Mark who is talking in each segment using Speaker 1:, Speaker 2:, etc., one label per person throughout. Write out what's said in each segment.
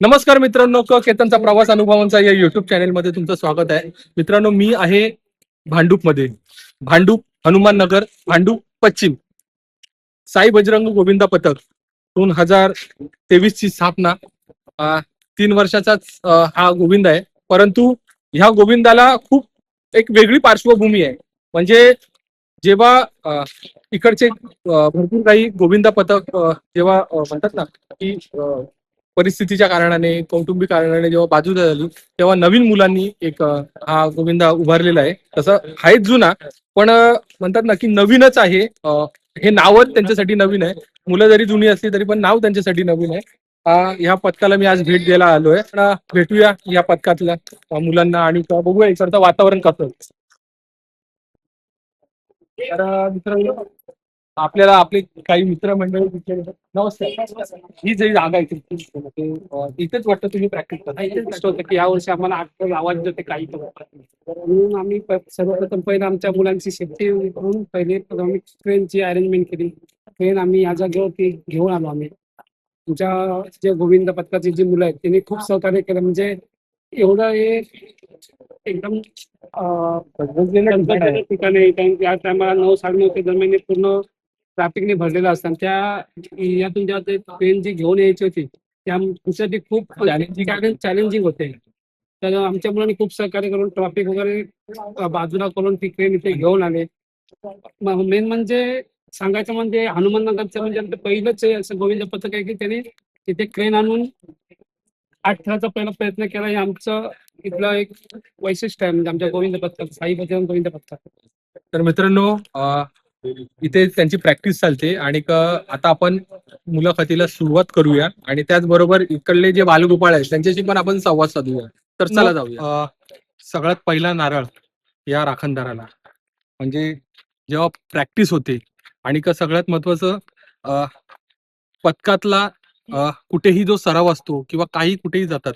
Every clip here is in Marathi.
Speaker 1: नमस्कार मित्रांनो क केतनचा प्रवास अनुभवांचा या युट्यूब चॅनेलमध्ये तुमचं स्वागत आहे. मित्रांनो मी आहे भांडूपमध्ये भांडूप हनुमान नगर भांडूप पश्चिम. साई बजरंग गोविंदा पथक दोन हजार तेवीस ची स्थापना. अं, तीन वर्षाचाच अं, हा गोविंद आहे. परंतु ह्या गोविंदाला खूप एक वेगळी पार्श्वभूमी आहे. म्हणजे जेव्हा अं, इकडचे अं, भरपूर काही गोविंदा पथक अं, जेव्हा अं, म्हणतात ना की अं, परिस्थितीच्या कारणाने कौटुंबिक कारणाने जेव्हा बाजूला झाली तेव्हा नवीन मुलांनी एक हा गोविंदा उभारलेला आहे. तसं आहेच जुना पण म्हणतात ना की नवीनच आहे. हे नावच त्यांच्यासाठी नवीन आहे. मुलं जरी जुनी असली तरी पण नाव त्यांच्यासाठी नवीन आहे. ह्या पथकाला मी आज भेट द्यायला आलोय. पण, भेटूया या पथकातल्या मुलांना आणि बघूया इकडचं वातावरण कसं तर मित्रांनो आपल्याला आपले काही मित्रमंडळी तिथे नमस्कार. ही जी जागा अं, इथेच वाटतं तुम्ही प्रॅक्टिस करता.
Speaker 2: इथेच होतं की यावर्षी आम्हाला आठ आवाज देते काही म्हणून आम्ही सर्वप्रथम पहिलं आमच्या मुलांची सेफ्टी म्हणून पहिले आम्ही ट्रेनची अरेंजमेंट केली. ट्रेन आम्ही या जागेवरती घेऊन आलो आम्ही. तुमच्या जे गोविंद पथकाची जी मुलं आहेत त्यांनी खूप सहकार्य केलं. म्हणजे एवढं हे एकदम ठिकाण त्या टायमाला नऊ साडेनऊ ते दरम्यान पूर्ण ट्रॅफिकने भरलेलं असतं. त्या यातून जेव्हा ते ट्रेन जी घेऊन यायची होती त्या त्यासाठी खूप चॅलेंजिंग चॅलेंजिंग होते. तर आमच्या मुलांनी खूप सहकार्य करून ट्रॉफिक वगैरे बाजूला करून ती ट्रेन इथे घेऊन आले. मेन म्हणजे सांगायचं म्हणजे हनुमाननगरचं म्हणजे आमचं पहिलंच असं गोविंद पथक आहे की त्यांनी तिथे ट्रेन आणून आठ ठेवायचा पहिला प्रयत्न केला. हे आमचं इथलं एक वैशिष्ट्य आहे म्हणजे आमच्या गोविंद पथक साई बजरंग गोविंद पथक.
Speaker 1: तर मित्रांनो इथे त्यांची प्रॅक्टिस चालते आणि क- आता आपण मुलाखतीला सुरुवात करूया. आणि त्याचबरोबर इकडले जे बालगोपाळ आहेत त्यांच्याशी पण आपण संवाद साधूया. तर चला जाऊया. सगळ्यात पहिला नारळ या राखणदाराला. म्हणजे जेव्हा प्रॅक्टिस होते आणि का सगळ्यात महत्वाचं पथकातला कुठेही जो सराव असतो किंवा काही कुठेही जातात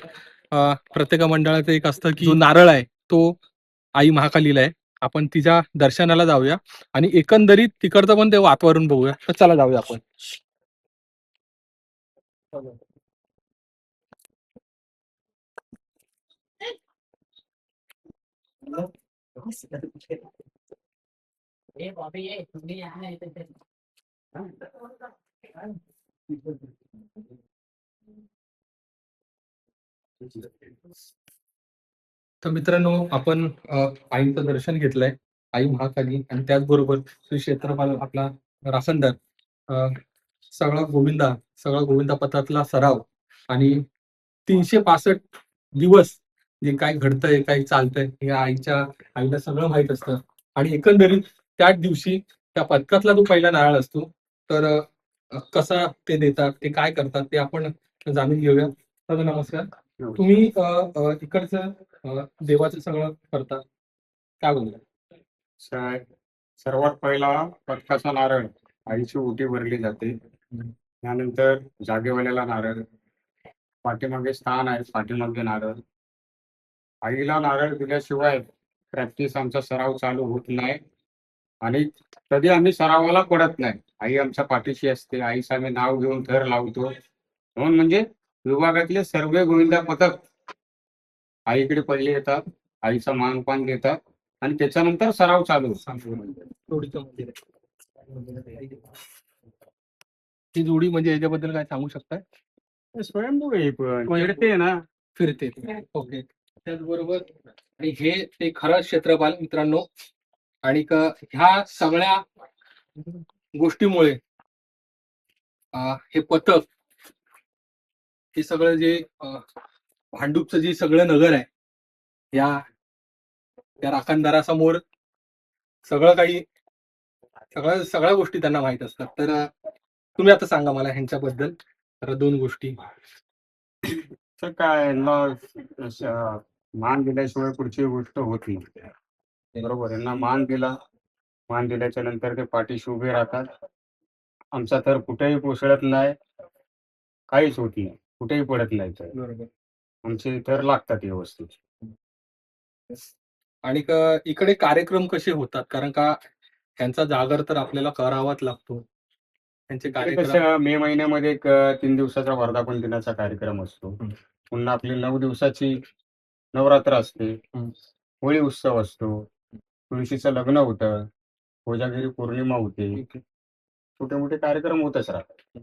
Speaker 1: प्रत्येक मंडळाचं एक असतं की जो नारळ आहे. तो आई महाकालीला आहे. आपण तिच्या दर्शनाला जाऊया आणि एकंदरीत तिकडचं पण ते वातावरण बघूया. तर चला जाऊया आपण. तर मित्रांनो आपण अ, आईचं दर्शन घेतलंय आई महाकाली आणि त्याचबरोबर श्री क्षेत्रपाल आपला राखणदार अ, सगळा गोविंदा सगळा गोविंदा पथातला सराव आणि तीनशे पासष्ट दिवस जे काय घडतंय काय चालतंय हे आईच्या आईला सगळं माहीत असतं. आणि एकंदरीत त्याच दिवशी त्या पथकातला जो पहिला नारळ असतो तर अ, कसा ते देतात ते काय करतात ते आपण जाणून घेऊया. तर नमस्कार. तुम्ही अ, अ, इकडचं देवाचं सगळं करतात काय
Speaker 3: बोलणार? सर्वात पहिला पटकाचा नारळ आईची ओटी भरली जाते. त्यानंतर जागेवाल्याला नारळ पाठीमागे स्थान आहे पाठीमागे नारळ. आईला नारळ दिल्याशिवाय प्रॅक्टिस आमचा सराव चालू होत नाही आणि कधी आम्ही सरावाला पडत नाही. आई आमच्या पाठीशी असते आईचं आम्ही नाव घेऊन थर लावतो. म्हणून म्हणजे विभागातले सर्व गोविंदा पथक आईकडे पहिले येतात आईचा मानपान घेतात आणि त्याच्यानंतर सराव चालू.
Speaker 1: ही जोडी म्हणजे याच्याबद्दल काय सांगू शकताय?
Speaker 3: स्वयंभू आहे
Speaker 1: म्हणजे-
Speaker 3: फिरते ना.
Speaker 1: फिरते ओके. त्याचबरोबर आणि हे ते खरं क्षेत्रपाल मित्रांनो आणि क- ह्या सगळ्या गोष्टीमुळे हे पथक हे सगळं जे भांडूपचं जे सगळं नगर आहे या त्या राखणदारासमोर सगळं काही सगळं सगळ्या गोष्टी त्यांना माहीत असतात. तर तुम्ही आता सांगा मला ह्यांच्याबद्दल. तर दोन गोष्टी.
Speaker 3: काय मान दिल्याशिवाय पुढची गोष्ट होत नाही. बरोबर यांना मान दिला. मान दिल्याच्या नंतर ते पाठीशी उभे राहतात. आमचा तर कुठेही कोसळत नाही. काहीच होत नाही. कुठेही पडत नाही. तर आमचे तर लागतात व्यवस्थित
Speaker 1: आणि क- इकडे कार्यक्रम कसे होतात? कारण का ह्यांचा जागर तर आपल्याला करावाच लागतो. त्यांचे
Speaker 3: ते
Speaker 1: कार्यक्रम
Speaker 3: कसं मे महिन्यामध्ये एक अं, तीन दिवसाचा वर्धापन दिनाचा कार्यक्रम असतो. पुन्हा आपली नऊ दिवसाची नवरात्र असते. होळी उत्सव असतो. तुळशीचं लग्न होतं. कोजागिरी पौर्णिमा होते. छोटे मोठे कार्यक्रम होतच राहतात.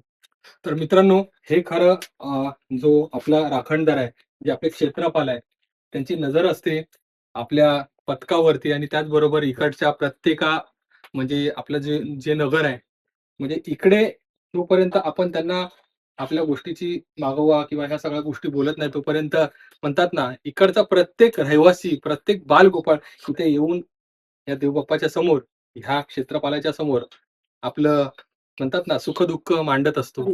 Speaker 1: तर मित्रांनो हे खरं अं, जो आपला राखणदार आहे जे आपले क्षेत्रपाल आहे त्यांची नजर असते आपल्या पथकावरती आणि त्याचबरोबर इकडच्या प्रत्येका म्हणजे आपलं जे जे नगर आहे म्हणजे इकडे जोपर्यंत आपण त्यांना आपल्या गोष्टीची मागोवा किंवा ह्या सगळ्या गोष्टी बोलत नाही तोपर्यंत म्हणतात ना इकडचा प्रत्येक रहिवासी प्रत्येक बालगोपाळ इथे येऊन या देवबाप्पाच्या समोर ह्या क्षेत्रपालाच्या समोर आपलं म्हणतात ना सुख दुःख मांडत असतो.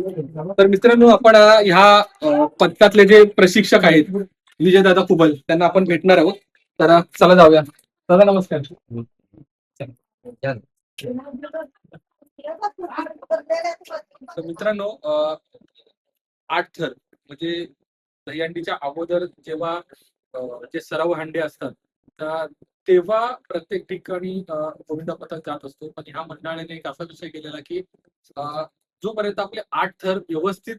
Speaker 1: तर मित्रांनो आपण ह्या पथकातले जे प्रशिक्षक आहेत विजय दादा कुबल त्यांना आपण भेटणार आहोत. तर चला जाऊया. दादा नमस्कार. तर मित्रांनो आठ थर म्हणजे दहीहंडीच्या अगोदर जेव्हा जे सराव हांडे असतात तेव्हा प्रत्येक ठिकाणी अ, गोविंदा पथक जात असतो. पण ह्या मंडळाने एक असा विषय केलेला की जोपर्यंत आपले आठ थर व्यवस्थित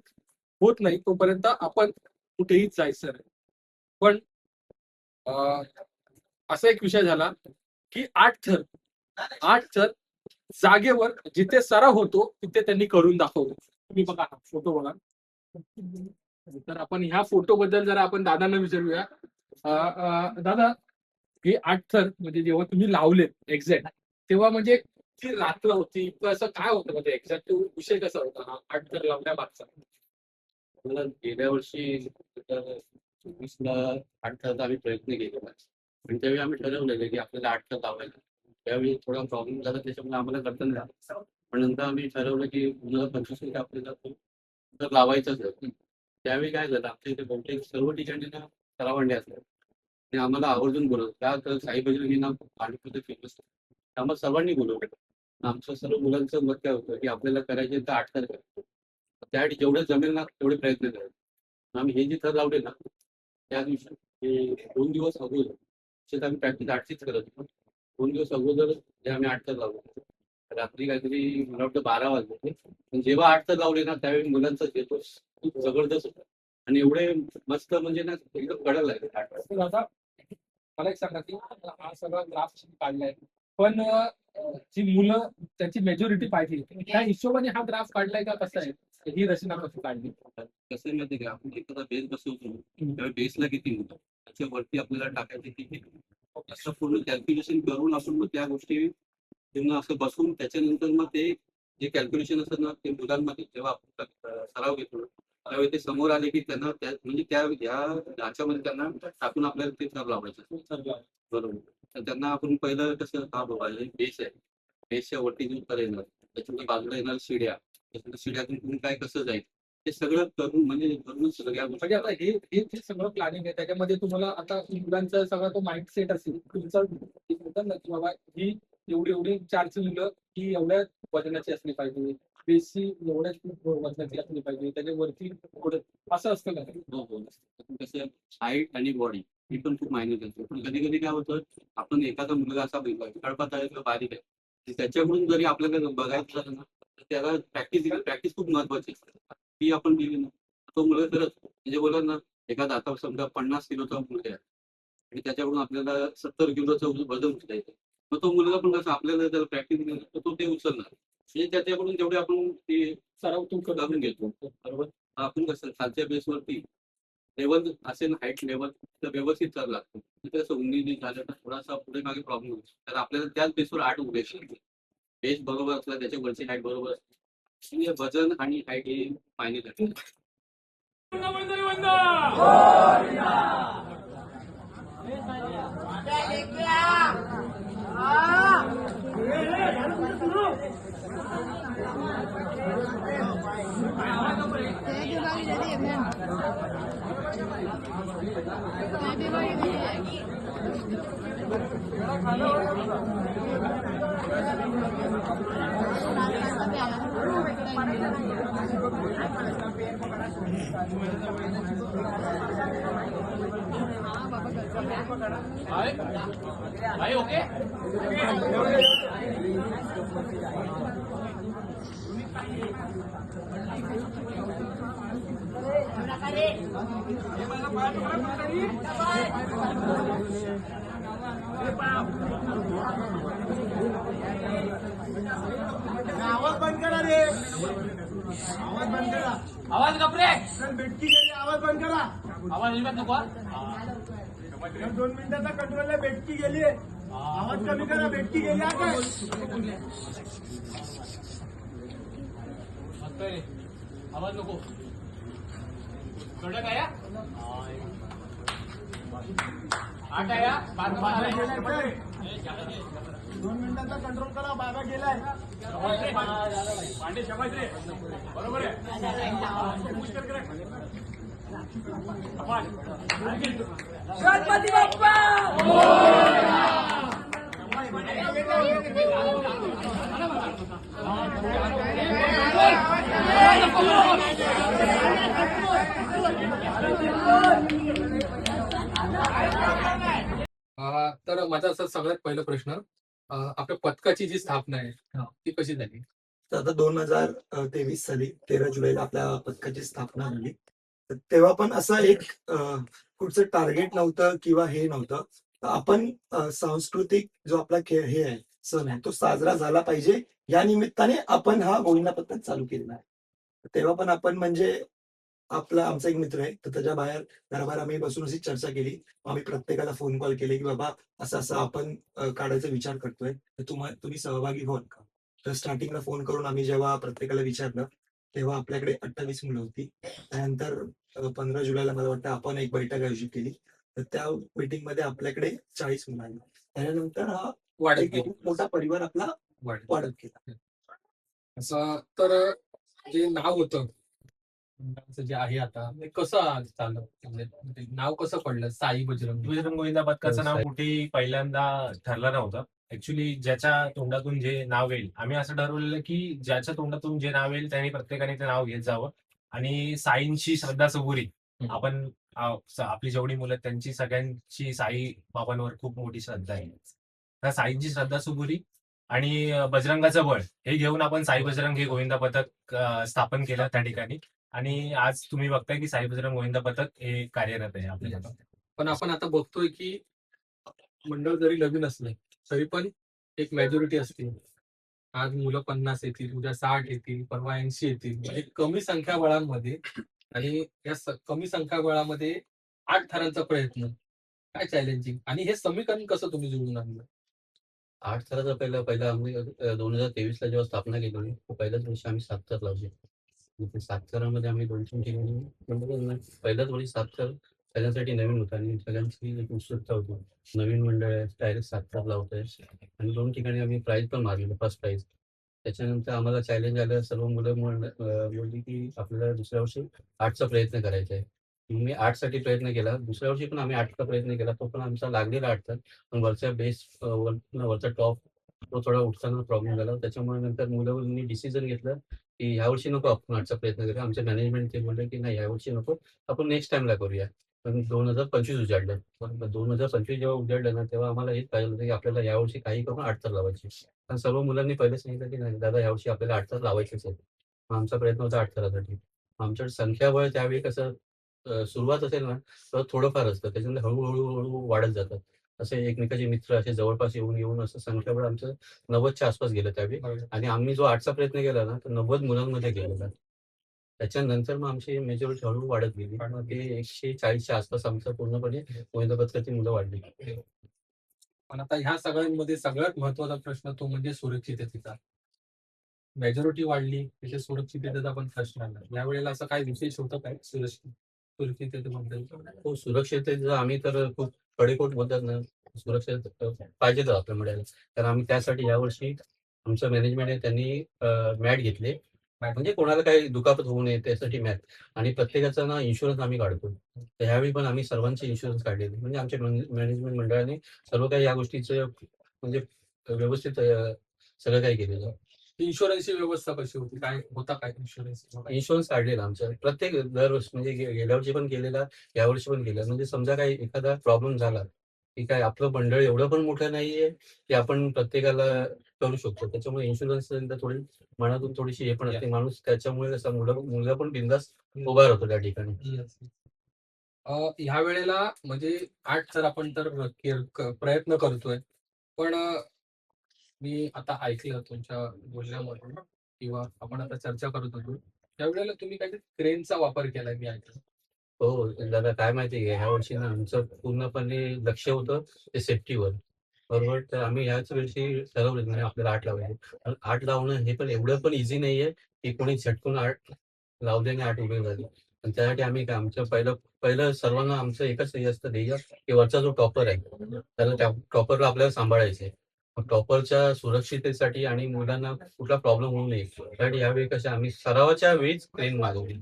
Speaker 1: होत नाही तोपर्यंत आपण कुठेही जायचं नाही. पण अ, असा एक विषय झाला की आठ थर आठ थर जागेवर जिथे सराव होतो तिथे त्यांनी करून दाखवतो तुम्ही बघा फोटो बघा. तर आपण ह्या फोटो बद्दल जरा आपण दादांना विचारूया. अ, दादा हे आठ थर म्हणजे जेव्हा तुम्ही लावलेत एक्झॅक्ट तेव्हा म्हणजे ती रात्र होती असं काय होतं म्हणजे एक्झॅक्ट विषय कसा होता हा? आठ थर लावण्या मागचा
Speaker 4: मला गेल्या वर्षी चोवीसला आठ थरचा आम्ही प्रयत्न केलेला. पण त्यावेळी आम्ही ठरवलेलं की आपल्याला आठ थर लावायला. त्यावेळी थोडा प्रॉब्लेम झाला त्याच्यामुळे आम्हाला करता नाही पण नंतर आम्ही ठरवलं की मुलाला पंचवीस मिनिटं आपल्याला तो तर लावायचाच आहे. त्यावेळी काय झालं आमच्या इथे बहुतेक सर्व ठिकाणी ना सरावंडे असतात. आणि आम्हाला आवर्जून बोलवलं. त्या तर साई बजरंगींना पाणीपुरते फेमस त्यामुळे सर्वांनी बोलवलं. आमच्या सर्व मुलांचं मत काय होतं की आपल्याला करायचे तर आठ तास करायचं त्यासाठी जेवढं जमेल ना तेवढे प्रयत्न करायचे. आम्ही हे जे थर लावले ना त्या दिवशी हे दोन दिवस अगोदर तसेच आम्ही प्रॅक्टिस आठचीच करत होतो. दोन दिवस अगोदर हे आम्ही आठ तर लावले. रात्री काहीतरी मला वाटतं बारा वाजले पण जेव्हा आठ तर लावले ना त्यावेळी मुलांचा येतो खूप जबरदस्त होता. आणि एवढे मस्त म्हणजे ना एकदम कडल आहे.
Speaker 1: दादा मला एक सांगा की हा सगळा ग्राफ काढलाय. पण जी मुलं त्याची मेजॉरिटी पाहिजे त्या हिशोबाने हा ग्राफ काढलाय का कसा आहे? ही रचना कशी काढली?
Speaker 4: कसं आहे माहिती का? आपण एखादा बेस बसवतो त्यावेळी बेसला किती होतं? त्याच्यावरती आपल्याला टाकायचे किती? असं पूर्ण कॅल्क्युलेशन करून आपण मग त्या गोष्टी त्यांना असं बसून त्याच्यानंतर मग ते जे कॅल्क्युलेशन असतं ना ते मुलांमध्ये जेव्हा आपण सराव घेतो त्यावेळी ते समोर आले की त्यांना त्या म्हणजे त्या या ढाच्यामध्ये त्यांना टाकून आपल्याला ते थर लावायचं. बरोबर. तर त्यांना आपण पहिलं कसं हा बाबा हे बेस आहे. बेसच्या वरती जो थर येणार त्याच्यामध्ये बाजूला येणार शिड्या. त्याच्यानंतर शिड्यातून तुम्ही काय कसं जाईल ते सगळं करून म्हणजे करून सगळ्या
Speaker 1: म्हणजे आता हे हे जे सगळं प्लॅनिंग आहे त्याच्यामध्ये तुम्हाला आता मुलांचा सगळा तो माइंड सेट असेल. तुमचं म्हणतात ना की बाबा ही एवढी एवढी चारची मुलं ही एवढ्या वजनाची असली पाहिजे. बेसी एवढ्याच वजनाची असली पाहिजे. त्याच्यावरती असं असतं का?
Speaker 4: हो, हो. कसं हाईट आणि बॉडी ही पण खूप मायने करते पण कधी कधी काय होतं आपण एखादा मुलगा असा बघितला कळपात आहे किंवा बारीक आहे त्याच्याकडून जरी आपल्याला बघायचं झालं ना तर त्याला प्रॅक्टिस प्रॅक्टिस खूप महत्वाची असते. ती आपण दिली ना तो मुलगा खरंच म्हणजे बोला ना एखादा आता समजा पन्नास किलोचा मुलगा आहे आणि त्याच्याकडून आपल्याला सत्तर किलोचं वजन उचलायचं मग तो मुलगा पण कसं आपल्याला जर प्रॅक्टिस केली तर तो ते उचलणार. म्हणजे त्याच्याकडून जेवढे आपण ते
Speaker 1: सरावतून
Speaker 4: घालून घेतो बरोबर? आपण कसं खालच्या बेसवरती लेवल असेल हाईट लेवल तर व्यवस्थित चालू लागतो. तिथे असं उंदी झालं तर थोडासा पुढे मागे प्रॉब्लेम होतो. कारण आपल्याला त्याच बेसवर आठ उभे बेस बरोबर असला त्याच्या वरची हाईट बरोबर असते. म्हणजे वजन आणि हाईट हे फायनल Yeah. ओके?
Speaker 5: आवाज बंद करा रे. आवाज बंद करा.
Speaker 6: आवाज कपरे
Speaker 5: बेटकी गेली. आवाज बंद करा.
Speaker 6: आवाज नको
Speaker 5: दोन मिनिटाचा कंट्रोल आहे बेटकी गेली आवाज कमी करा बेटकी गेली आता
Speaker 6: आवाज नको कडक हा? आठ हा?
Speaker 5: चल. दोन मिनिटाचा कंट्रोल करा बाबा गेलाय
Speaker 6: पांडे शबाश रे बरोबर आहे मुश्किल करे. आवाज.
Speaker 1: अं, तर माझा असा सगळ्यात पहिला प्रश्न आपल्या पथकाची जी स्थापना आहे ती कशी झाली?
Speaker 7: तर आता दोन हजार तेवीस साली तेरा जुलैला आपल्या पथकाची स्थापना झाली. तर तेव्हा पण असं एक कुठचं टार्गेट नव्हतं किंवा हे नव्हतं. आपण सांस्कृतिक जो आपला खेळ हे आहे सण आहे तो साजरा झाला पाहिजे. या निमित्ताने आपण हा गोविंदा पथक चालू केलेला आहे. तेव्हा पण आपण म्हणजे आपला आमचा एक मित्र आहे तर त्याच्या बाहेर घराबाहेर आम्ही बसून अशी चर्चा केली. आम्ही प्रत्येकाला फोन कॉल केले की बाबा असं असं आपण काढायचा विचार करतोय. तर तुम्हा तुम्ही सहभागी व्हाल का? तर स्टार्टिंगला फोन करून आम्ही जेव्हा प्रत्येकाला विचारलं तेव्हा आपल्याकडे अठ्ठावीस मुलं होती. त्यानंतर पंधरा जुलैला मला वाटतं आपण एक बैठक आयोजित केली. तर त्या मीटिंगमध्ये आपल्याकडे चाळीस मुलं आली त्यानंतर हा
Speaker 1: वाढत गेली.
Speaker 7: मोठा परिवार आपला
Speaker 1: वाढत
Speaker 7: वाढत गेला.
Speaker 1: असं तर जे नाव होतं जे आहे आता ते कसं चाललं? म्हणजे ते नाव कसं पडलं? साई बजरंग
Speaker 8: बजरंग गोविंदा नाव
Speaker 1: व्यवसाय.
Speaker 8: कुठेही पहिल्यांदा ठरलं नव्हतं. ऍक्च्युली ज्याच्या तोंडातून जे नाव येईल आम्ही असं ठरवलेलं की ज्याच्या तोंडातून जे नाव येईल त्यांनी प्रत्येकाने ते नाव घेत जावं. आणि साईंची श्रद्धा सबुरी.
Speaker 1: हम्म.
Speaker 8: आपण आपली जेवढी मुलं त्यांची सगळ्यांची साई बाबांवर खूप मोठी श्रद्धा आहे. त्या साईंची श्रद्धा सुबुरी आणि बजरंगाचं बळ हे घेऊन आपण साई बजरंग हे गोविंदा पथक स्थापन केलं त्या ठिकाणी. आणि आज तुम्ही बघताय की साई बजरंग गोविंदा पथक हे कार्यरत आहे आपल्या
Speaker 1: पण आपण आता बघतोय की मंडळ जरी नवीन असलं तरी पण एक मेजॉरिटी असते आज मुलं पन्नास येतील उद्या साठ येतील परवा ऐंशी येतील. म्हणजे कमी संख्याबळांमध्ये आणि या कमी संख्याबळामध्ये आठ थरांचा प्रयत्न. काय चॅलेंजिंग आणि हे समीकरण कसं तुम्ही जुळून आणलं?
Speaker 4: आठ थराचा पहिला पहिला आम्ही दोन हजार तेवीस ला जेव्हा स्थापना केली होती, पहिल्याच वर्षी आम्ही सात थर लावले. ते सात थरामध्ये आम्ही दोन तीन ठिकाणी पहिल्याच वर्षी सात थर सगळ्यांसाठी नवीन होता आणि सगळ्यांची एक उत्सुकता होती. नवीन मंडळ आहे डायरेक्ट सात थर लावत आहे आणि दोन ठिकाणी आम्ही प्राईज पण मारलेलं फर्स्ट प्राईज त्याच्यानंतर आम्हाला चॅलेंज आलं. सर्व मुलं बोलली की आपल्याला दुसऱ्या वर्षी आठचा प्रयत्न करायचा आहे. मी मी आठसाठी प्रयत्न केला. दुसऱ्या वर्षी पण आम्ही आठचा प्रयत्न केला. तो पण आमचा लागलेला आठ पण वरच्या बेस वरचा टॉप तो थोडा उठताना प्रॉब्लेम झाला. त्याच्यामुळे नंतर मुलांनी डिसिजन घेतलं की यावर्षी नको आपण आठचा प्रयत्न करूया. आमच्या मॅनेजमेंट ते म्हणलं की नाही यावर्षी वर्षी नको. आपण नेक्स्ट टाइमला करूया. पण दोन हजार पंचवीस उजाडलं. पण दोन हजार पंचवीस जेव्हा उजाडलं ना तेव्हा आम्हाला हेच पाहिजे होतं की आपल्याला यावर्षी काही करून आठ तर लावायची. सर्व मुलांनी पहिले सांगितलं की नाही दादा यावर्षी आपल्याला आठ तर लावायचेच आहे. मग आमचा प्रयत्न होता आठ थरासाठी आमच्याकडे संख्याबळ त्यावेळी कसं सुरुवात असेल ना तर थोडंफार असतं. त्याच्यानंतर हळूहळू हळू वाढत जातं असे एकमेकाचे मित्र असे जवळपास येऊन येऊन असं संख्याबळ आमचं नव्वदच्या आसपास गेलं त्यावेळी. आणि आम्ही जो आठचा प्रयत्न केला ना तर नव्वद मुलांमध्ये गेलेला. त्याच्यानंतर मग आमची मेजॉरिटी हळूहळू वाढत गेली. मग ते एकशे चाळीसच्या आसपास आमचं पूर्णपणे पथकाची मुलं वाढली.
Speaker 1: पण आता ह्या सगळ्यांमध्ये सगळ्यात महत्त्वाचा प्रश्न तो म्हणजे सुरक्षिततेचा. मेजॉरिटी वाढली त्याच्या सुरक्षिततेचा पण प्रश्न आला. यावेळेला असं काय विशेष होतं काय? सुरक्षित सुरक्षिततेबद्दल?
Speaker 4: हो सुरक्षिततेचं आम्ही तर खूप कडेकोट बोलतात ना सुरक्षित पाहिजे आपल्या मिळायला तर आम्ही त्यासाठी यावर्षी आमचं मॅनेजमेंट आहे त्यांनी मॅट घेतले. म्हणजे कोणाला काही दुखापत होऊ नये त्यासाठी मॅट. आणि प्रत्येकाचा ना इन्शुरन्स आम्ही काढतो. तर ह्यावेळी पण आम्ही सर्वांचे इन्शुरन्स काढलेले. म्हणजे आमच्या मॅनेजमेंट मंडळाने सर्व काही या गोष्टीचं म्हणजे व्यवस्थित सगळं काही केलेलं.
Speaker 1: इन्शुरन्सची व्यवस्था कशी होती? काय होता काय इन्शुरन्स
Speaker 4: इन्शुरन्स काढलेला आमचा. प्रत्येक दरवर्षी म्हणजे गेल्या वर्षी पण केलेला यावर्षी पण केलेला. म्हणजे समजा काही एखादा प्रॉब्लेम झाला की काय आपलं मंडळ एवढं पण मोठं नाहीये की आपण प्रत्येकाला करू शकतो. त्याच्यामुळे इन्शुरन्स थोडी मनातून थोडीशी हे पण असते. माणूस त्याच्यामुळे मुलं मुलगा पण बिंदास उभा राहतो त्या ठिकाणी.
Speaker 1: ह्या वेळेला म्हणजे आठ तर आपण तर प्रयत्न करतोय. पण मी आता ऐकलं तुमच्या बोलण्यामधून किंवा आपण आता चर्चा करत होतो. त्यावेळेला तुम्ही काहीतरी क्रेनचा वापर केलाय मी ऐकलं.
Speaker 4: हो दादा काय माहिती आहे ह्या वर्षी ना आमचं पूर्णपणे लक्ष होतं ते सेफ्टीवर बरोबर? तर आम्ही ह्याच वर्षी ठरवलं नाही आपल्याला आठ लावायचे पण आठ लावणं हे पण एवढं पण इझी नाहीये की कोणी झटकून आठ लावले आणि आठ उभे झाले आणि त्यासाठी आम्ही काय आमचं पहिलं पहिलं सर्वांना आमचं एकच हे असतं ध्येय की वरचा जो टॉपर आहे त्याला त्या टॉपरला आपल्याला सांभाळायचे टॉपरच्या सुरक्षिततेसाठी आणि मुलांना कुठला प्रॉब्लेम होऊ नये त्यासाठी यावेळी कसं आम्ही सरावाच्या वेळीच ट्रेन मागवली.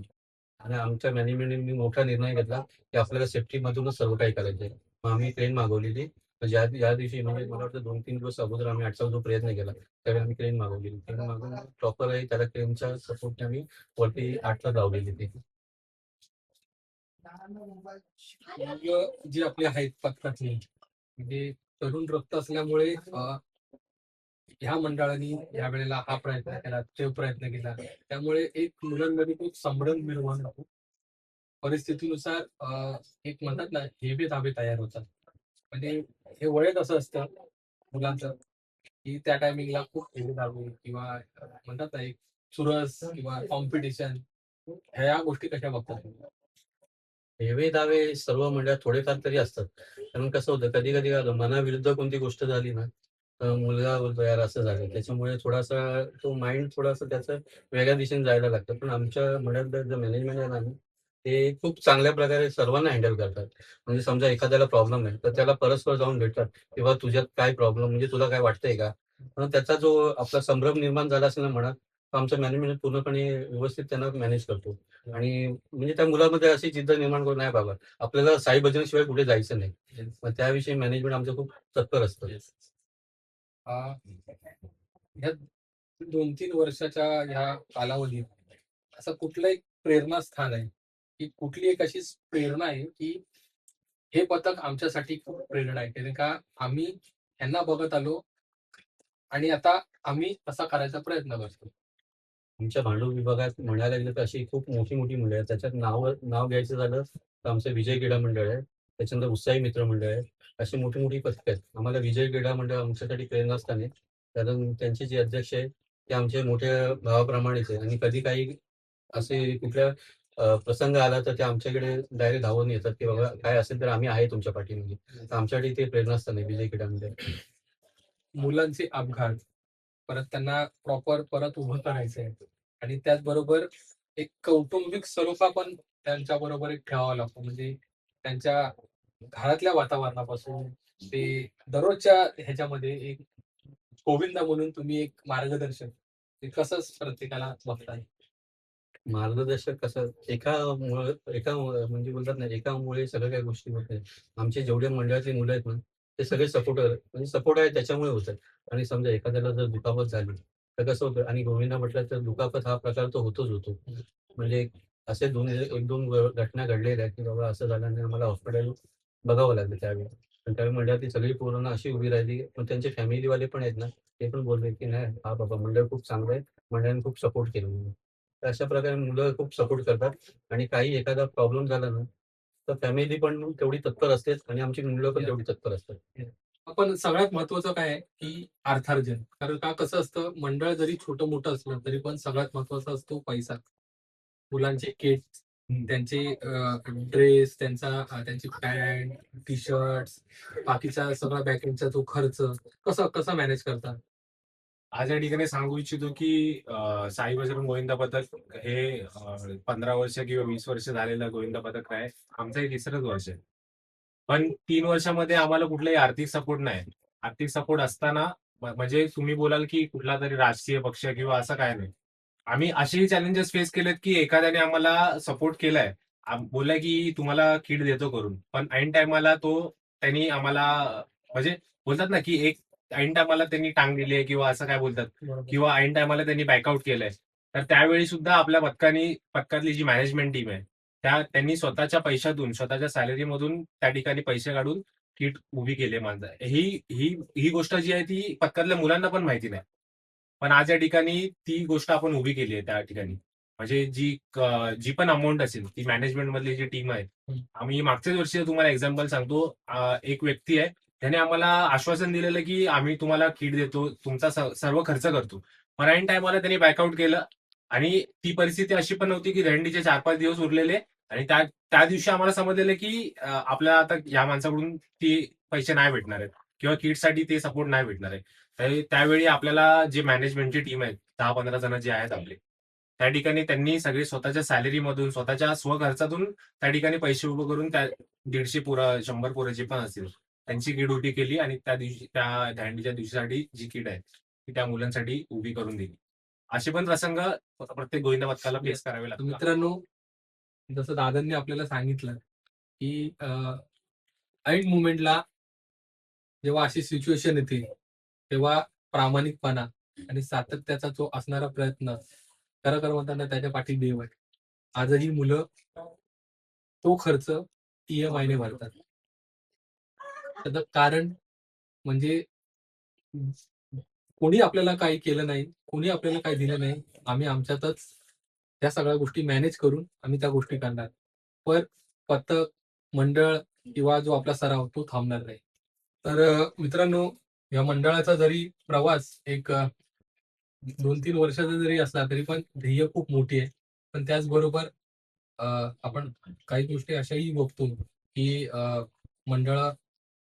Speaker 4: आणि आमच्या मॅनेजमेंटने मोठा निर्णय घेतला की आपल्याला सेफ्टी मधूनच सर्व काही करायचंय. मग आम्ही ट्रेन मागवलेली. ज्या या दिवशी म्हणजे मला वाटतं दोन तीन दिवस अगोदर आम्ही आठचा जो प्रयत्न केला. त्यावेळी आम्ही ट्रेन मागवलेली. ट्रेन मागून प्रॉपर आहे त्याला ट्रेनच्या सपोर्टने आम्ही वरती आठला लावलेली ती.
Speaker 1: जे जी आपली आहेत पथकातली म्हणजे तरुण रक्त असल्यामुळे ह्या मंडळाने या वेळेला हा प्रयत्न केला तो प्रयत्न केला. त्यामुळे एक मुलांमध्ये खूप संभ्रम निर्माण होतो. परिस्थितीनुसार एक म्हणतात ना हेवे धाबे तयार होतात. म्हणजे हे वळेत असं असतं मुलांचं की त्या टायमिंगला खूप हेवे धाबे किंवा म्हणतात ना एक चुरस किंवा कॉम्पिटिशन ह्या गोष्टी कशा बघतात?
Speaker 4: हेवे दावे सर्व मंडळात थोडेफार तरी असतात. कारण कसं होतं कधी कधी मनाविरुद्ध कोणती गोष्ट झाली ना मुलगा बोलतो यार असं झालं. त्याच्यामुळे थोडासा तो माइंड थोडासा त्याचं वेगळ्या दिशेने जायला लागतं. पण आमच्या मंडळातलं जे मॅनेजमेंट आहे ना ते खूप चांगल्या प्रकारे सर्वांना हँडल करतात. म्हणजे समजा एखाद्याला प्रॉब्लेम आहे तर त्याला परस्पर जाऊन भेटतात. किंवा तुझ्यात काय प्रॉब्लेम म्हणजे तुला काय वाटतंय का? पण त्याचा जो आपला संभ्रम निर्माण झाला असेल ना म्हणत तर आमचं मॅनेजमेंट पूर्णपणे व्यवस्थित त्यांना मॅनेज करतो. आणि म्हणजे त्या मुलामध्ये अशी जिद्द निर्माण करून नाही बाबा आपल्याला साई भजनाशिवाय कुठे जायचं नाही. मग त्याविषयी मॅनेजमेंट आमचं खूप तत्पर असतं.
Speaker 1: अ, ह्या दोन तीन वर्षाच्या ह्या कालावधीत असं कुठलं एक प्रेरणास्थान आहे. की कुठली एक अशी प्रेरणा आहे की हे पथक आमच्यासाठी खूप प्रेरणा आहे. कारण का आम्ही यांना बघत आलो आणि आता आम्ही असा करायचा प्रयत्न करतो.
Speaker 4: आमच्या भांडवल विभागात म्हणायला गेलं तर अशी खूप मोठी मोठी मंडळ आहेत. त्याच्यात नाव नाव घ्यायचं झालं तर आमचं विजय क्रीडा मंडळ आहे. त्याच्यानंतर उत्साही मित्र मंडळ आहे अशी मोठी मोठी पथकं आहेत. आम्हाला विजय क्रीडा मंडळ आमच्यासाठी प्रेरणास्थान आहे. कारण त्यांचे जे अध्यक्ष आहे ते आमचे मोठ्या भावाप्रमाणेच आहे आणि कधी काही असे कुठल्या प्रसंग आला तर ते आमच्याकडे डायरेक्ट धावून येतात की बाबा काय असेल तर आम्ही आहे तुमच्या पाठीमध्ये तर आमच्यासाठी ते प्रेरणास्थान आहे विजय क्रीडा मंडळ.
Speaker 1: मुलांचे अपघात परत त्यांना प्रॉपर परत उभं करायचं आहे. आणि त्याचबरोबर एक कौटुंबिक स्वरूपा पण त्यांच्या बरोबर एक ठेवावा लागतो. म्हणजे त्यांच्या घरातल्या वातावरणापासून ते दररोजच्या ह्याच्यामध्ये एक गोविंदा म्हणून तुम्ही एक मार्गदर्शन ते कसं प्रत्येकाला बघताय?
Speaker 4: मार्गदर्शक कसं? एका मुळे एका म्हणजे बोलतात ना एकामुळे सगळ्या काही गोष्टी होत नाही आमचे जेवढे मंडळातले मुलं आहेत ना ते सगळे सपोर्टर म्हणजे सपोर्ट आहे त्याच्यामुळे होतात आणि समजा एखाद्याला जर दुखापत झाली तर कसं होतं? आणि गोविंदा म्हटलं तर दुखापत हा प्रकार तो होतोच होतो. म्हणजे असे दोन एक दोन घटना घडलेल्या आहेत की बाबा असं झालं आणि आम्हाला हॉस्पिटल बघावं लागलं त्यावेळी. पण त्यावेळी मंडळातली सगळी कोरोना अशी उभी राहिली पण त्यांचे फॅमिलीवाले पण आहेत ना ते पण बोलले की नाही हा बाबा मंडळ खूप चांगलं आहे मंडळाने खूप सपोर्ट केलं तर अशा प्रकारे मुलं खूप सपोर्ट करतात आणि काही एखादा प्रॉब्लेम झाला ना तर फॅमिली पण तेवढी तत्पर असतेच आणि आमची मुलं पण तेवढी तत्पर असतात.
Speaker 1: पण सगळ्यात महत्वाचं काय आहे की अर्थार्जन. कारण का कसं असतं मंडळ जरी छोटं मोठं असलं तरी पण सगळ्यात महत्त्वाचा असतो पैसा. मुलांचे किट त्यांचे ड्रेस त्यांचा त्यांची पॅन्ट टी शर्ट बाकीचा सगळा बॅकिंगचा जो खर्च कसं कसं मॅनेज करतात?
Speaker 8: आज या ठिकाणी सांगू इच्छितो की साई बजरंग गोविंदा पथक हे पंधरा वर्ष किंवा वीस वर्ष झालेलं गोविंदा पथक आहे आमचं हे तिसरंच वर्ष आहे. पण तीन वर्षामध्ये आम्हाला कुठलाही आर्थिक सपोर्ट नाही. आर्थिक सपोर्ट असताना म्हणजे तुम्ही बोलाल की कुठला तरी राजकीय पक्ष किंवा असं काय नाही. आम्ही असेही चॅलेंजेस फेस केलेत की एखाद्याने आम्हाला सपोर्ट केलाय. आम- बोललाय की तुम्हाला किट देतो करून. पण ऐन टायमाला तो त्यांनी आम्हाला म्हणजे बोलतात ना की एक ऐन टायमाला त्यांनी टांग दिली आहे किंवा असं काय बोलतात. किंवा ऐन टायमाला त्यांनी बॅकआउट केलंय. तर त्यावेळी सुद्धा आपल्या पथकानी पथकातली जी मॅनेजमेंट टीम आहे त्या त्यांनी स्वतःच्या पैशातून स्वतःच्या सॅलरीमधून त्या ठिकाणी पैसे काढून किट उभी केली माझा ही ही ही गोष्ट जी आहे ती पथकातल्या मुलांना पण माहिती नाही. पण आज या ठिकाणी ती गोष्ट आपण उभी केली आहे त्या ठिकाणी. म्हणजे जी जी पण अमाऊंट असेल ती मॅनेजमेंट मधली जी टीम आहे आम्ही मागच्याच वर्षी तुम्हाला एक्झाम्पल सांगतो एक व्यक्ती आहे त्याने आम्हाला आश्वासन दिलेलं की आम्ही तुम्हाला किट देतो तुमचा सर्व खर्च करतो. पण ऐन टायमाला त्यांनी बॅकआउट केलं आणि ती परिस्थिती अशी पण नव्हती की दहंडीचे चार पाच दिवस उरलेले आणि त्या त्या दिवशी आम्हाला समजलेलं की आपल्याला आता या माणसाकडून ती पैसे नाही भेटणार आहेत किंवा किटसाठी ते सपोर्ट नाही भेटणार आहे त्यावेळी आपल्याला जे मॅनेजमेंटची टीम आहे दहा पंधरा जण जे आहेत आपले त्या ठिकाणी त्यांनी सगळे स्वतःच्या सॅलरी मधून स्वतःच्या स्वखर्चातून त्या ठिकाणी पैसे उभे करून त्या दीडशे पुरा शंभर पोरं जे पण असतील त्यांची किट उठी केली आणि त्या दिवशी त्या दहंडीच्या दिवशीसाठी जी किट आहे ती त्या मुलांसाठी उभी करून दिली. असे पण प्रसंग प्रत्येक गोविंदा पथकाला फेस करावे लागतात.
Speaker 1: मित्रांनो जसं दादांनी आपल्याला सांगितलं की अं, ऐन मुमेंटला जेव्हा अशी सिच्युएशन येते तेव्हा प्रामाणिकपणा आणि सातत्याचा जो असणारा प्रयत्न खरं खरं म्हणताना त्याच्या पाठी देव आहे आजही मुलं तो खर्च ईएमआय ने भरतात. त्याचं कारण म्हणजे कोणी आपल्याला काही केलं नाही कोणी आपल्याला काही दिलं नाही आम्ही आमच्यातच त्या सगळ्या गोष्टी मॅनेज करून आम्ही त्या गोष्टी करणार. पण पथक मंडळ किंवा जो आपला सराव तो थांबणार नाही. तर मित्रांनो या मंडळाचा जरी प्रवास एक दोन तीन वर्षाचा जरी असला तरी पण ध्येय खूप मोठी आहे. पण त्याचबरोबर आपण काही गोष्टी अशाही बघतो की मंडळ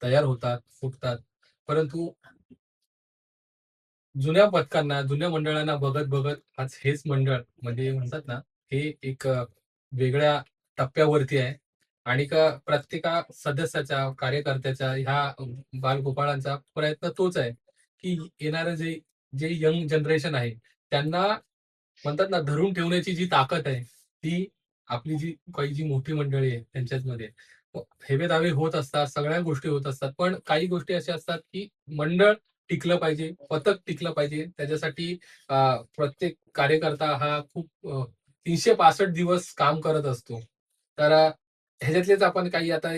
Speaker 1: तयार होतात फुटतात. परंतु जुन्या पथकांना जुन्या मंडळांना बघत बघत आज हेच मंडळ म्हणजे म्हणतात ना हे एक वेगळ्या टप्प्यावरती आहे. आणि का प्रत्येका सदस्याचा कार्यकर्त्याचा ह्या बालगोपाळांचा प्रयत्न तोच आहे की येणारं जे जे यंग जनरेशन आहे त्यांना म्हणतात ना धरून ठेवण्याची जी ताकद आहे ती आपली जी काही जी मोठी मंडळी आहे त्यांच्याचमध्ये. हेवे दावे होत असतात सगळ्या गोष्टी होत असतात पण काही गोष्टी अशा असतात की मंडळ टिकलं पाहिजे पथक टिकलं पाहिजे त्याच्यासाठी प्रत्येक कार्यकर्ता हा खूप तीनशे पासष्ट दिवस काम करत असतो. तर ह्याच्यातलेच आपण काही आता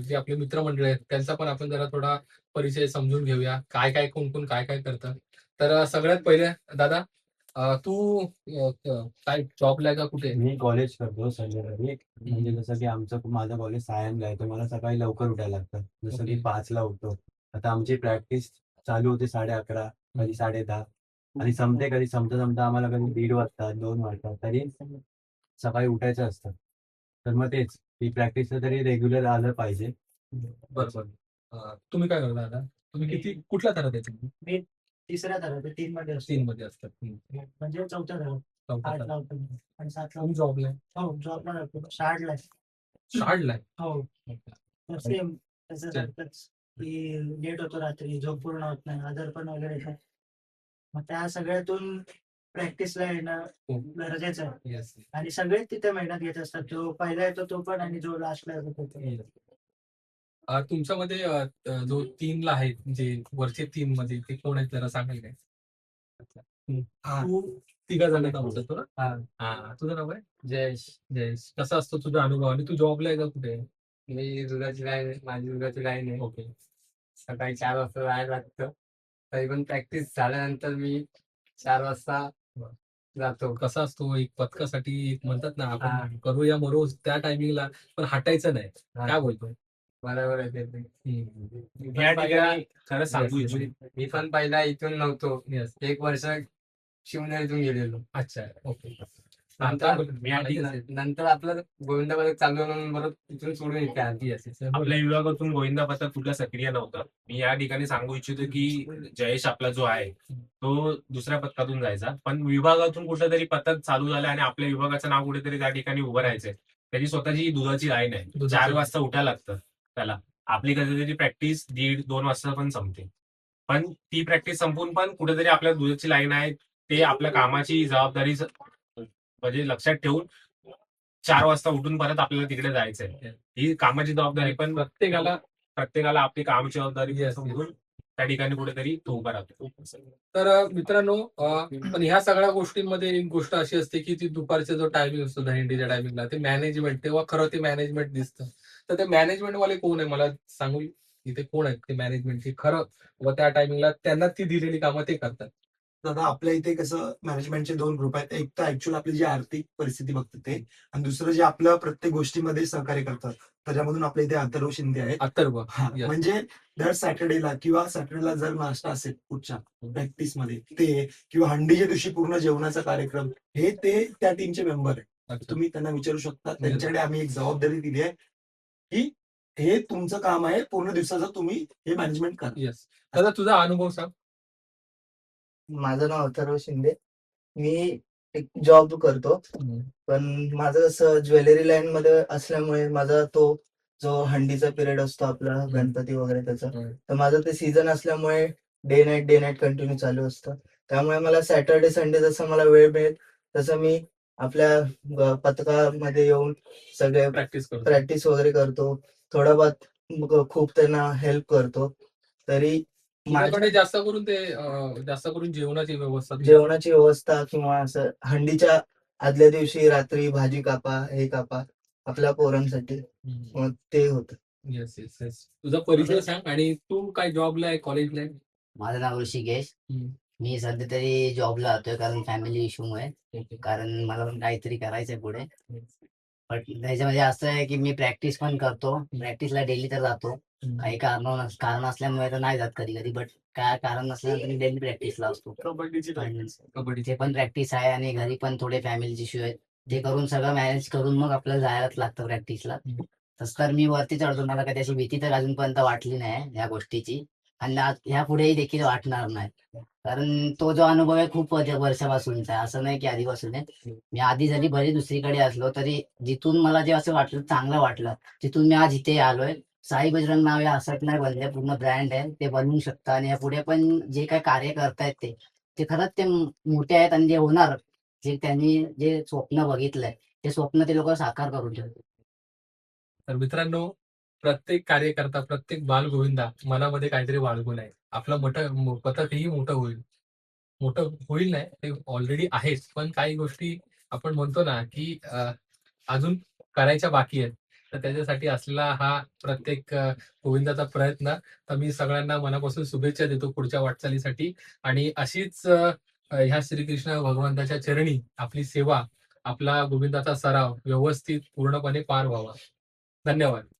Speaker 1: जे आपले मित्रमंडळ आहेत त्यांचा पण आपण जरा थोडा परिचय समजून घेऊया. काय काय कोण कोण काय काय करतं तर सगळ्यात पहिले दादा तू काय जॉबला का कुठे?
Speaker 9: मी कॉलेज करतो संध्याकाळी म्हणजे जसं की आमचं माझं कॉलेज सायन्स आहे तर मला सकाळी लवकर उठायला लागतं. जसं की
Speaker 1: Okay.
Speaker 9: पाचला उठतो. आता आमची प्रॅक्टिस चालू होते साडे अकरा कधी साडे दहा. आणि संपते कधी संपता संपता आम्हाला कधी दीड वाजतात दोन वाजतात तरी सकाळी उठायचं असतं. तर मग तेच. ही प्रॅक्टिस तरी रेग्युलर आलं पाहिजे.
Speaker 1: बरोबर. अं, तुम्ही काय करता दादा तुम्ही किती कुठल्या थरात आहे तुम्ही?
Speaker 10: तिसऱ्या थरात तीन मध्ये असतो.
Speaker 1: तीन मध्ये असतात. हम्म.
Speaker 10: म्हणजे चौथ्या आठ
Speaker 1: थरात.
Speaker 10: लावतो मी. आणि सातला
Speaker 1: तुम्ही जॉबला आहे?
Speaker 10: हो जॉबला जातो. शाळेला आहे.
Speaker 1: शाळला आहे?
Speaker 10: हो. तर सेम की लेट होतो रात्री झोप पूर्ण होत नाही आजार पण वगैरे येतात. मग त्या सगळ्यातून प्रॅक्टिसला येणं
Speaker 1: हो.
Speaker 10: गरजेचं आहे. आणि सगळेच तिथे मेहनत घेत असतात. जो पहिला येतो तो पण आणि जो लास्टला येतो तो पण.
Speaker 1: अ, तुमच्यामध्ये अ, अ, जो तीनला आहे जे वरचे तीन मध्ये ते कोण आहेत जरा सांगाल काय. तू. तिघा जणांना होतो ना? हा. तुझं नाव आहे
Speaker 11: जयेश.
Speaker 1: जयेश. कसा असतो तुझा अनुभव? आणि तू जॉबला आहे का कुठे?
Speaker 11: मी दुधाची लाईन आहे माझी दुधाची लाईन आहे
Speaker 1: ओके.
Speaker 11: सकाळी चार वाजता जायला लागतं तरी पण प्रॅक्टिस झाल्यानंतर मी चार वाजता जातो
Speaker 1: कसा असतो एक पथकासाठी एक म्हणतात ना आपण
Speaker 11: हा.
Speaker 1: करूया मरो त्या टायमिंगला पण हटायचं नाही
Speaker 11: हा.
Speaker 1: काय बोलतो
Speaker 11: बरोबर आहे ते.
Speaker 1: हम्म.
Speaker 8: या ठिकाणी खरं सांगू
Speaker 1: Yes, yes.
Speaker 8: इच्छितो
Speaker 11: मी पण पहिला इथून नव्हतो
Speaker 1: Yes.
Speaker 11: एक वर्ष शिवनेरीतून गेलेलो
Speaker 1: अच्छा ओके
Speaker 11: नंतर आपलं गोविंदा पथक चालू परत इथून सोडून आलो.
Speaker 1: येस येस
Speaker 8: आपल्या विभागातून गोविंदा पथक कुठलं सक्रिय नव्हतं. मी या ठिकाणी सांगू इच्छितो की जयेश आपला जो आहे तो दुसऱ्या पथकातून जायचा. पण विभागातून कुठेतरी पथक चालू झालं आणि आपल्या विभागाचं नाव कुठेतरी त्या ठिकाणी उभं राहायचंय. त्याची स्वतःची दुधाची लाईन आहे. चार. वाजता उठायला लागतं त्याला. आपली कधीतरी प्रॅक्टिस दीड दोन वाजता पण संपते. पण ती प्रॅक्टिस संपून पण कुठेतरी आपल्या दुधाची लाईन आहे. ते आपल्या कामाची जबाबदारी म्हणजे लक्षात ठेवून चार वाजता उठून परत आपल्याला तिकडे जायचंय. ही. कामाची जबाबदारी पण
Speaker 1: प्रत्येकाला
Speaker 8: प्रत्येकाला आपली कामाची जबाबदारी
Speaker 1: Yes,
Speaker 8: समजून त्या ठिकाणी कुठेतरी तो उभा राहतो.
Speaker 1: तर अ, मित्रांनो पण ह्या सगळ्या गोष्टींमध्ये एक गोष्ट अशी असते की ती दुपारचा जो टायमिंग असतो दहिंडीच्या टायमिंगला ते मॅनेजमेंट तेव्हा खरं ते मॅनेजमेंट दिसतं. तर ते मॅनेजमेंट वाले कोण आहे? मला सांगू इथे कोण आहेत ते मॅनेजमेंट खरं? व त्या टायमिंगला त्यांना ती दिलेली कामं ते करतात.
Speaker 7: दादा आपल्या इथे कसं मॅनेजमेंटचे दोन ग्रुप आहेत. एक तर ऍक्च्युअल आपली जी आर्थिक परिस्थिती बघतात ते आणि दुसरं जे आपलं प्रत्येक गोष्टीमध्ये सहकार्य करतात. त्याच्यामधून आपल्या इथे अथर्व शिंदे आहेत.
Speaker 1: अथर्व
Speaker 7: हा,
Speaker 1: Yes.
Speaker 7: म्हणजे दर सॅटर्डेला किंवा सॅटर्डेला जर नाश्ता असेल कुठच्या प्रॅक्टिसमध्ये ते किंवा हंडीच्या दिवशी पूर्ण जेवणाचा कार्यक्रम हे ते त्या टीमचे मेंबर आहेत.
Speaker 1: अच्छा.
Speaker 7: तुम्ही त्यांना विचारू शकता. त्यांच्याकडे आम्ही एक जबाबदारी दिली आहे की हे तुमचं काम आहे. पूर्ण दिवसाचं तुम्ही हे मॅनेजमेंट करा.
Speaker 1: दादा तुझा अनुभव सांग.
Speaker 10: माझं नाव अथर्व शिंदे. मी एक जॉब करतो. पण माझं कसं ज्वेलरी लाईन मध्ये असल्यामुळे माझा तो जो हंडीचा पिरियड असतो आपला गणपती वगैरे त्याचा. तर माझं ते सीझन असल्यामुळे day night day night continue चालू असतं. त्यामुळे मला सॅटर्डे संडे जसं मला वेळ मिळेल तसं मी आपल्या पथकामध्ये येऊन सगळे
Speaker 1: प्रॅक्टिस
Speaker 10: प्रॅक्टिस वगैरे करतो. थोडा बहुत खूप त्यांना हेल्प करतो. तरी माझ्या
Speaker 1: तुझ्याकडे जास्त करून ते अं, जास्त करून जेवणाची व्यवस्था
Speaker 10: जेवणाची व्यवस्था किंवा असं हंडीच्या आदल्या दिवशी रात्री भाजी कापा हे कापा आपल्या पोरांसाठी. मग ते होतं.
Speaker 1: येस येस येस तुझा परिचय सांग आणि तू काय जॉबला आहे कॉलेजला आहे?
Speaker 11: माझं नाव ऋषिकेश.
Speaker 1: हम्म.
Speaker 11: मी सध्या तरी जॉबला जातोय कारण फॅमिली इश्यूमुळे
Speaker 1: Okay.
Speaker 11: कारण मला पण काहीतरी करायचंय पुढे. पण त्याच्यामध्ये असं आहे की मी प्रॅक्टिस पण करतो. प्रॅक्टिसला डेली तर जातो. काही कारण कारण असल्यामुळे तर नाही जात कधी कधी बट काय कारण नसल्यानंतर मी डेली प्रॅक्टिसला असतो
Speaker 1: कबड्डीची
Speaker 11: आणि
Speaker 1: कबड्डीची
Speaker 11: पण प्रॅक्टिस आहे आणि घरी पण थोडे फॅमिलीचे इश्यू आहेत ते करून सगळं मॅनेज करून मग आपल्याला जायलाच लागतं प्रॅक्टिसला. तसं तर मी वरती चढतो मला काही अशी भीती तर अजूनपर्यंत वाटली नाही या गोष्टीची. आणि ह्या पुढेही देखील वाटणार नाही. कारण तो जो अनुभव आहे खूप वर्ष- वर्षापासूनचा आहे. असं नाही की आधीपासून आहे. मी आधी जरी भले दुसरीकडे असलो तरी जिथून मला जे असं वाटलं चांगलं वाटलं तिथून मी आज इथे आलोय. साई बजरंग नाव या असत नाही बनले पूर्ण ब्रँड आहे. ते बनवू शकता आणि या पुढे पण जे काय कार्य करतायत ते ते खरंच ते मोठे आहेत आणि जे होणार जे त्यांनी जे स्वप्न बघितलंय ते स्वप्न ते लोक साकार करून ठेवतात
Speaker 1: तर मित्रांनो प्रत्येक कार्यकर्ता प्रत्येक बालगोविंदा मनामध्ये काहीतरी बाळगून आहे. आपलं मोठं पथकही मोठं होईल. मोठं होईल नाही ते ऑलरेडी आहेच. पण काही गोष्टी आपण म्हणतो ना की अजून करायच्या बाकी आहेत. तर त्याच्यासाठी असलेला हा प्रत्येक गोविंदाचा प्रयत्न. तर मी सगळ्यांना मनापासून शुभेच्छा देतो पुढच्या वाटचालीसाठी. आणि अशीच ह्या श्रीकृष्ण भगवंताच्या चरणी आपली सेवा आपला गोविंदाचा सराव व्यवस्थित पूर्णपणे पार व्हावा. धन्यवाद.